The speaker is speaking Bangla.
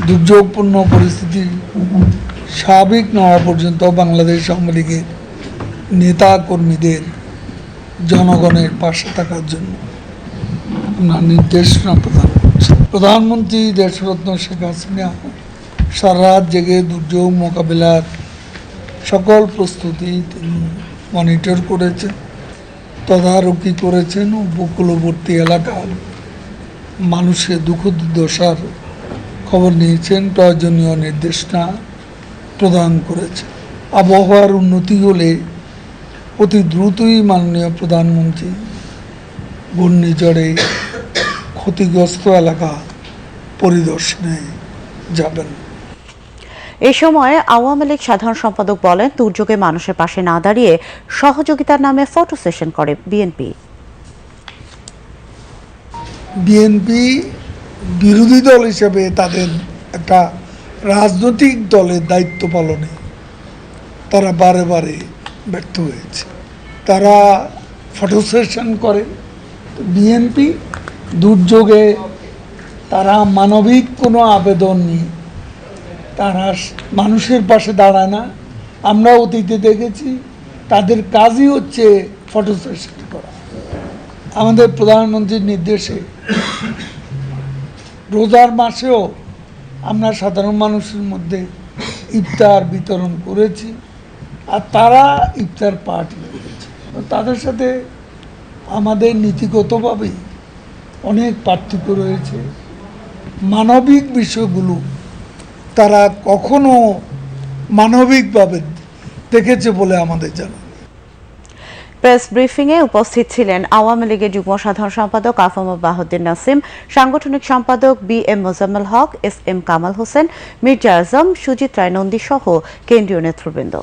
দুর্যোগপূর্ণ পরিস্থিতি স্বাভাবিক না হওয়া পর্যন্ত বাংলাদেশ আওয়ামী লীগের নেতা কর্মীদের জনগণের পাশে থাকার জন্য আমরা নির্দেশনা প্রদান প্রধানমন্ত্রী দেশরত্ন শেখ হাসিনা সারা রাত জেগে দুর্যোগ মোকাবিলার সকল প্রস্তুতি তিনি মনিটর করেছেন, তদারকি করেছেন, উপকূলবর্তী এলাকার মানুষের দুঃখ দুর্দশার খবর নিয়েছেন প্রয়োজনীয় নির্দেশনা প্রদান করেছেন। আবহাওয়ার উন্নতি হলে অতি দ্রুতই মাননীয় প্রধানমন্ত্রী ঘূর্ণিঝড়ে ক্ষতিগ্রস্ত এলাকা পরিদর্শনে যাবেন। এ সময় আওয়ামী লীগ সাধারণ সম্পাদক বলেন দুর্যোগে মানুষের পাশে না দাঁড়িয়ে সহযোগিতার নামে ফটো সেশন করে বিএনপি। বিএনপি বিরোধী দল হিসেবে তাদের একটা রাজনৈতিক দলের দায়িত্ব পালনে তারা বারে বারে ব্যর্থ হয়েছে। তারা ফটো সেশন করে। বিএনপি দুর্যোগে তারা মানবিক কোনো আবেদন নিয়ে তারা মানুষের পাশে দাঁড়ায় না। আমরা অতীতে দেখেছি তাদের কাজই হচ্ছে ফটো সেশন করা। আমাদের প্রধানমন্ত্রীর নির্দেশে রোজার মাসেও আমরা সাধারণ মানুষের মধ্যে ইফতার বিতরণ করেছি আর তারা ইফতার পার্টি করেছে তাদের সাথে আমাদের নীতিগতভাবেই অনেক পার্থক্য রয়েছে মানবিক বিষয়গুলো তারা কখনো মানবিকভাবে দেখেছে বলে আমাদের জানা। প্রেস ব্রিফিং এ উপস্থিত ছিলেন আওয়ামী লীগের যুগ্ম সাধারণ সম্পাদক আফম বাহুদ্দিন নাসিম, সাংগঠনিক সম্পাদক B M Mozammel Haque S M Kamal Hossain, Mirza Azam, Sujit Roy Nandi সহ কেন্দ্রীয় নেতৃবৃন্দ।